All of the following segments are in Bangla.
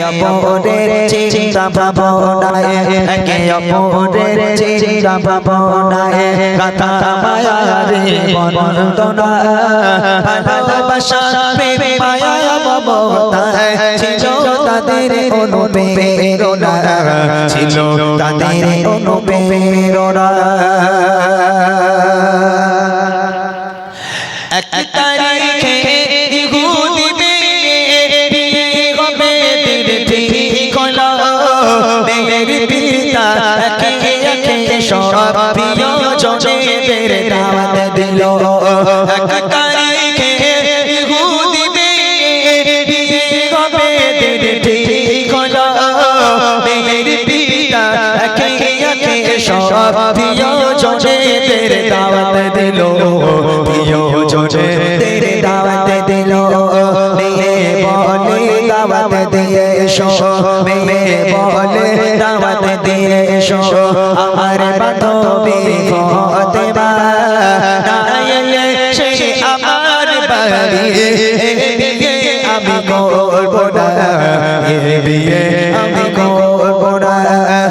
অপরের চিন্তা ভাবনায়, একে অপরের চিন্তা ভাবনায়, কথা মায়া রে ভালোবাসা প্রেম মায়া মমতায়, ছিল তাদের অনুপ্রেরণা ছিল তাদের অনুপ্রেরণা বলে দাওয়াত দিয়ে এসো মেয়ে বলে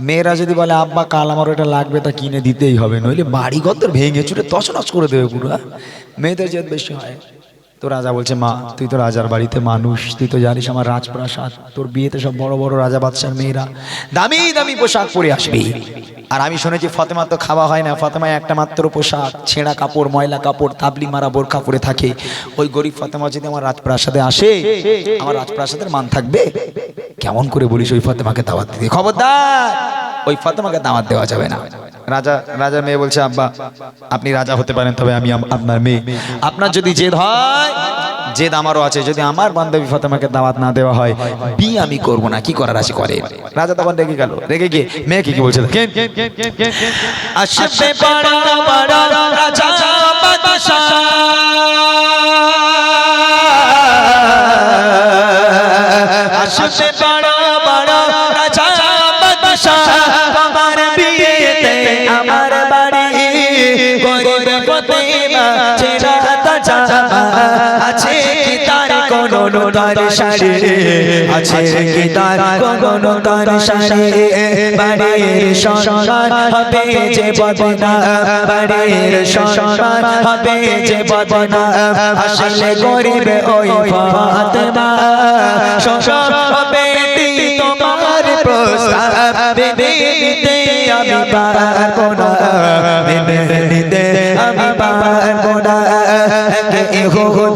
মেয়েরা যদি বলে, আব্বা, কাল আমার ওটা লাগবে, তা কিনে দিতেই হবে। নইলে বাড়ি গদ্দর ভেঙে চুরে তছনছ করে দেবে পুরো হ্যাঁ? মেয়েদের জেদ বেশি হয়। তো রাজা বলছে, মা, তুই তো রাজার বাড়িতে মানুষ, তুই তো জানিস আমার রাজপ্রাসাদ, তোর বিয়েতে সব বড় বড় রাজা বাদশার মেয়েরা দামি দামি পোশাক পরে আসবে। আর আমি শুনেছি ফতেমা তো খাওয়া হয় না। ফতেমায় একটা মাত্র পোশাক, ছেঁড়া কাপড়, ময়লা কাপড়, তাবলি মারা বোরখা পরে থাকে। ওই গরিব ফতেমা যদি আমার রাজপ্রাসাদে আসে, আমার রাজপ্রাসাদের মান থাকবে? কেমন করে বলিস ওই ফতেমাকে দাওয়াত দিতে খবরদার! ওই ফতেমাকে দাওয়াত দেওয়া যাবে না। রাজা, রাজার মেয়ে বলছে, আব্বা, আপনি রাজা হতে পারেন, তবে আমি, আপনার মেয়ে। আপনার যদি জেদ হয় জেদ আমারও আছে যদি আমার বান্ধবী ফাতেমাকে দাওয়াত না দেওয়া হয় বি আমি করব না কি করার আছে করে রাজা তখন রেগে গেল রেগে গিয়ে মেয়ে কি বলছে বলছিল আসবে বড় কোনো নতার শাড়ি আছে কি তার কোনো নতার শাড়ি বাড়ির সংসার হবে যে বদনা, বাড়ির সংসার হবে যে বদনা। আসলে গরিব ওই ফাতেমা। সংসার হবে তোমার প্রস্তাব। বেবে আমি পারব না। বেবে আমি পারব না। ইহুদি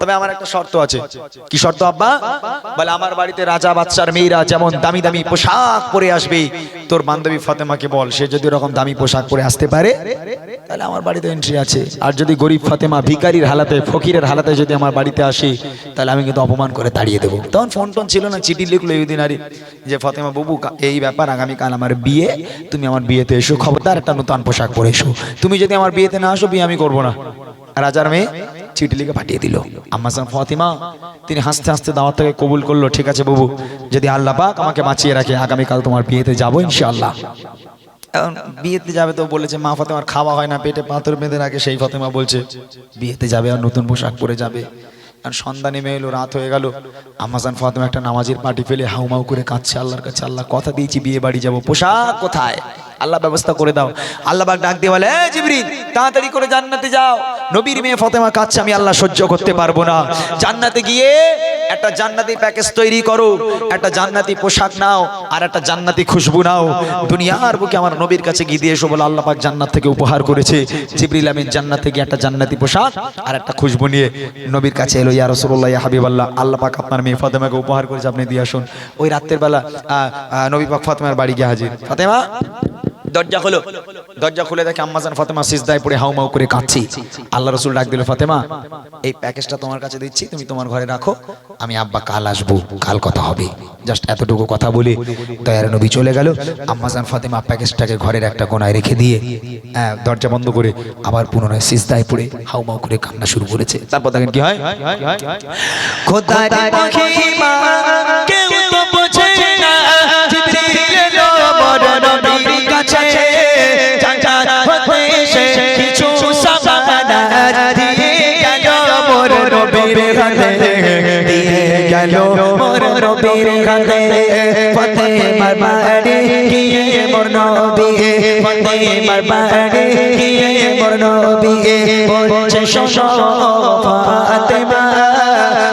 তবে আমার একটা শর্ত আছে। কি শর্ত, আব্বা? বলে, আমার বাড়িতে রাজা বাচ্চার মেয়েরা যেমন দামি দামি পোশাক পরে আসবে, তোর বান্ধবী ফাতেমাকে বল, সে যদি ওরকম দামি পোশাক পরে আসতে পারে, তাহলে আমার বাড়িতে এন্ট্রি আছে। আর যদি গরিব ফাতেমা ভিকারির হালাতে, ফকিরের হালাতে যদি আমার বাড়িতে আসে, তাহলে আমি কিন্তু অপমান করে তাড়িয়ে দেবো। তখন ফোন টোন ছিল না, চিঠি লিখলো দিন আরে, যে, ফাতেমা বাবু এই ব্যাপার আগামীকাল আমার বিয়ে, তুমি আমার বিয়েতে এসো, খবরদার, একটা নতুন পোশাক পরে এসো। তুমি যদি আমার বিয়েতে না আসো, বিয়ে আমি করব না। রাজার মেয়ে চিঠি লিখে পাঠিয়ে দিল। আম্মাসান ফাতিমা, তিনি হাসতে হাসতে দাওয়াত থেকে কবুল করল, ঠিক আছে বাবু, যদি আল্লাহ পাক আমাকে বাঁচিয়ে রাখে, আগামীকাল তোমার বিয়েতে যাব ইনশাআল্লাহ। বিয়েতে যাবে তো বলেছে, মা ফাতেমার খাওয়া হয় না, পেটে পাথর বেঁধে রাখে। সেই ফাতেমা বলছে, বিয়েতে যাবে আর নতুন পোশাক পরে যাবে। আর সন্ধ্যা নেমে এলো, রাত হয়ে গেল। আমাজান ফাতেমা একটা নামাজের পার্টি ফেলে হাউমাউ করে কাঁদছে, আল্লাহর কাছে আল্লাহ কথা দিয়েছি, বিয়ে বাড়ি যাব। পোশাক কোথায়? আল্লাহ ব্যবস্থা করে দাও। আল্লাহ পাক ডাক দিয়ে বলে, "এ জিবরিল, তাড়াতাড়ি করে জান্নাতে যাও। নবীর মেয়ে ফাতেমা কাঁদছে আমি আল্লাহ সহ্য করতে পারব না। জান্নাতে গিয়ে একটা জান্নাতি প্যাকেজ তৈরি করো, একটা জান্নাতি পোশাক নাও, আর একটা জান্নাতি খুশবু নাও। দুনিয়ার বুকে আমার নবীর কাছে গিয়ে দিয়ে এসো বলে আল্লাহ পাক জান্নাত থেকে উপহার করেছে। জিবরিল আমিন জান্নাত থেকে একটা জান্নাতি পোশাক আর একটা খুশবু নিয়ে নবীর কাছে এলো, ইয়া রাসূলুল্লাহ, ইয়া হাবিবাল্লাহ, আল্লাহ পাক আপনার মেয়ে ফাতেমাকে উপহার করেছে, আপনি দিয়ে আসুন। ওই রাতের বেলা নবী পাক ফাতেমার বাড়ি গিয়ে হাজির। ফাতেমা? দরজা খোলো। দরজা খুলে দেখে আম্মাজান ফাতেমা সিজদায় পড়ে হাউমাউ করে কাঁদছি। আল্লাহ রসুল ডাক দিল ফাতেমা এই প্যাকেজটা তোমার কাছে দিচ্ছি তুমি তোমার ঘরে রাখো আমি আব্বা কাল আসব কাল কথা হবে। জাস্ট এতটুকু কথা বলে দয়ার নবী চলে গেল। আম্মাজান ফাতেমা প্যাকেজটাকে ঘরের একটা কোনায় রেখে দিয়ে হ্যাঁ, দরজা বন্ধ করে আবার পুনরায় সিজদায় পড়ে হাউমাউ করে কান্না শুরু করেছে। তারপর দেখেন কি হয়? খোদার নবীর হাতে ফাতেমার বাড়ি গিয়ে মোর নবী ফাতেমার বাড়ি গিয়ে মোর নবী বলছে ফাতেমা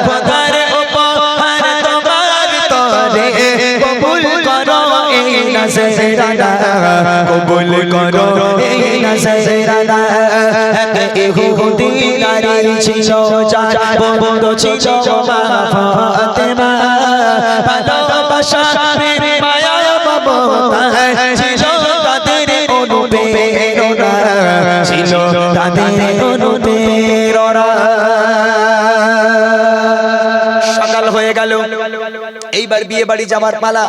খোদার উপহার তোমার তরে, কবুল করো এই নজরানা, কবুল করো এই নজরানা। ইহুদি নারী ছিল, যার বন্ধ ছিল মা ফাতেমা। সকাল হয়ে গেল। এইবার বিয়ে বাড়ি যাবার পালা।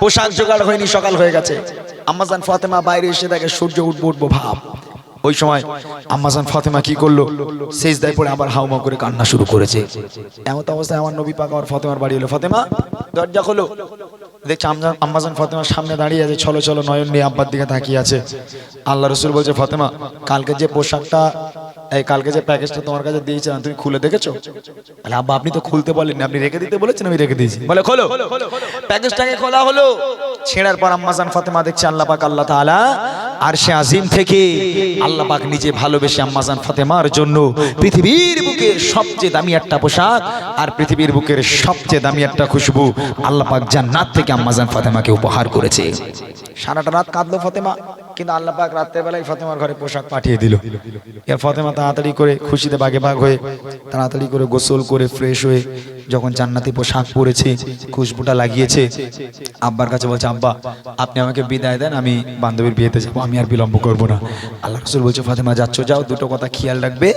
পোশাক জোগাড় হয়নি, সকাল হয়ে গেছে। আম্মাজান ফাতেমা বাইরে এসে দেখে সূর্য উঠবো উঠবো ভাব। ওই সময় আম্মাজান ফাতেমা কি করল? শেষ দায় পরে আবার হাউমা করে কান্না শুরু করেছে। এমন অবস্থায় আমার নবী পাক আমার ফাতেমার বাড়ি এলো। ফাতেমা, দরজা খোলো। দেখছি আম্মাজান ফাতেমার সামনে দাঁড়িয়ে আছে ছলো ছলো নয়ন নিয়ে আব্বার দিকে তাকিয়ে আছে। আল্লাহ রসুল বলছে, ফাতেমা, কালকে যে পোশাকটা এই কালকে যে প্যাকেজটা তোমার কাছে দিয়েছিলাম, তুমি খুলে দেখেছ? বলে, আব্বা, আপনি তো খুলতে বলেননি, আপনি রেখে দিতে বলেছেন, আমি রেখে দিয়েছি। বলে, খোলো। প্যাকেজটাকে খোলা হলো। ছেঁড়ার পর আম্মাজান ফাতেমা দেখছে আল্লাহ পাক আল্লাহ তাআলা আর সে আজিম থেকে আল্লাহ পাক নিজে ভালোবেসে আম্মাজান ফাতেমার জন্য পৃথিবীর বুকে সবচেয়ে দামি একটা পোশাক আর পৃথিবীর বুকের সবচেয়ে দামি একটা খুশবু আল্লাহ পাক জান্নাত থেকে আম্মাজান ফাতেমাকে উপহার করেছে। সারাটা রাত কাঁদলো ফাতেমা। কিন্তু আল্লাহ পাক রাতের বেলায় ফাতেমার ঘরে পোশাক পাঠিয়ে দিল। এর ফাতেমা তাড়াতাড়ি করে খুশিতে বাগে বাগ হয়ে তাড়াতাড়ি করে গোসল করে ফ্রেশ হয়ে যখন জান্নাতি পোশাক পরেছে, খুশবুটা লাগিয়েছে, আব্বার কাছে বলছে, আব্বা, আপনি আমাকে বিদায় দেন, আমি বান্ধবীর বিয়েতে যাব, আমি আর বিলম্ব করব না। আল্লাহ রসুল বলছে, ফাতেমা, যাচ্ছ, যাও, দুটো কথা খেয়াল রাখবে,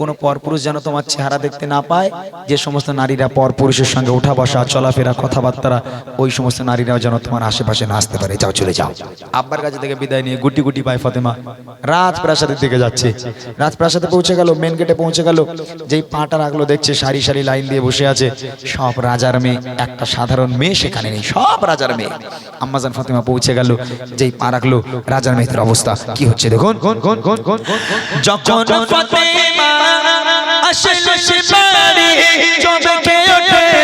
কোনো পরপুরুষ যেন তোমার চেহারা দেখতে না পায়, যে সমস্ত নারীরা পরপুরুষের সঙ্গে ওঠা বসা, চলাফেরা কথাবার্তা ওই সমস্ত নারীরাও যেন তোমার আশেপাশে না আসতে পারে। যাও, চলে যাও। আব্বার কাছে থেকে বিদায় নিয়ে গুটি গুটি পায় ফাতেমা। রাজপ্রাসাদের দিকে যাচ্ছে। রাজপ্রাসাদে পৌঁছে গেল মেন গেটে পৌঁছে গেল। যেই পাটা রাখল, দেখছে সারি সারি লাইন দিয়ে বসে আছে। সব রাজার মেয়ে একটা সাধারণ মেয়ে সেখানে নেই। সব রাজার মেয়ে। আম্মাজান ফাতেমা পৌঁছে গেল যেই পা রাখল রাজার মেয়েদের অবস্থা। কি হচ্ছে দেখুন? যখন ফাতেমা আসলো সে বাড়ি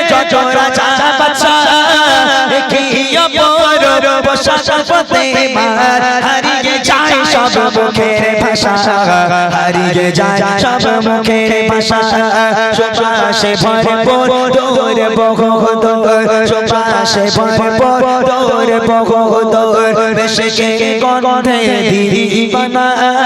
চমকে ওঠে যত রাজা বাদশা কি অপর পোশাক হারিয়ে যায় সব মুখের ভাষা হারিয়ে যায় সব মুখের ভাষা সুবাসে ভরপুর দূর বহুত সুবাসে ভরপুর দূর বহুত বেশে গন্ধে দিবানা কোথায়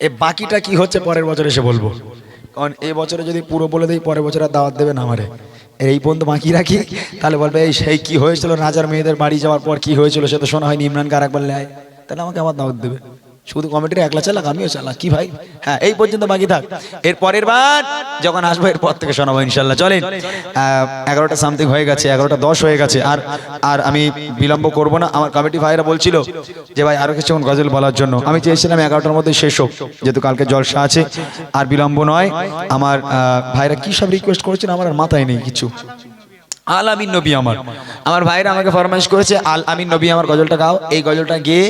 এ বাকিটা কি হচ্ছে পরের বছর এসে বলব? কারণ এ বছরে যদি পুরো বলে দিই, পরের বছর আর দাওয়াত দেবে না আমারে। এই পর্যন্ত বাকি রাখি। তাহলে বলবে, এই, সেই কি হয়েছিল? রাজার মেয়েদের বাড়ি যাওয়ার পর কি হয়েছিল? সে তো শোনা হয়নি। ইমরানকে আর একবার নেয় তাহলে আমাকে আমার দাওয়াত দেবে। শুধু কমিটির একলা চালাক আমিও চালাক কি ভাই? হ্যাঁ এই পর্যন্ত বাকি থাক। এর পরের বার যখন আসব এরপর থেকে শোনাবো ইনশাল্লাহ চলেন। এগারোটা সামথিং হয়ে গেছে, এগারোটা দশ হয়ে গেছে। আর আর আমি বিলম্ব করব না। আমার কমিটি ভাইরা বলছিল যে, ভাই, আরও কিছুক্ষণ গজল বলার জন্য। আমি চেয়েছিলাম এগারোটার মধ্যে শেষ হোক, যেহেতু কালকে জলসা আছে। আর বিলম্ব নয়। আমার ভাইরা কি সব রিকোয়েস্ট করেছেন আমার আর মাথায় নেই কিছু। আল আমিন নবী আমার। আমার ভাইরা আমাকে ফরমাইশ করেছে আল আমিন নবী আমার গজলটা গাও। এই গজলটা গিয়ে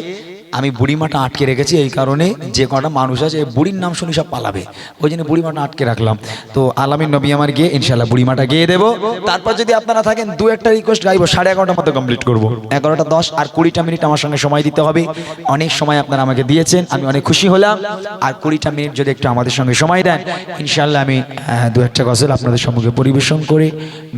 আমি বুড়িমাটা আটকে রেখেছি এই কারণে যে কটা মানুষ আছে বুড়ির নাম শুনি সব পালাবে। ওই জন্য বুড়িমাটা আটকে রাখলাম। তো আলামিন নবী আমার গিয়ে ইনশাল্লাহ বুড়িমাটা গিয়ে দেবো। তারপর যদি আপনারা থাকেন, দু একটা রিকোয়েস্ট গাইবো, সাড়ে এগারোটার মধ্যে কমপ্লিট করব। এগারোটা দশ আর কুড়িটা মিনিট আমার সঙ্গে সময় দিতে হবে। অনেক সময় আপনারা আমাকে দিয়েছেন, আমি অনেক খুশি হলাম। আর কুড়িটা মিনিট যদি একটু আমাদের সঙ্গে সময় দেন ইনশাল্লাহ আমি দু একটা গজল আপনাদের সম্মুখে পরিবেশন করে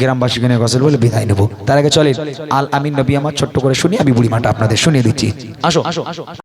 গ্রামবাসীকে নিয়ে গজল বলে বিদায় নেব। তার আগে চলেন, আল আমিন নবী আমার ছোট্ট করে শুনি, আমি বুড়িমাটা আপনাদের শুনিয়ে দিচ্ছি। আসো আসো আসো।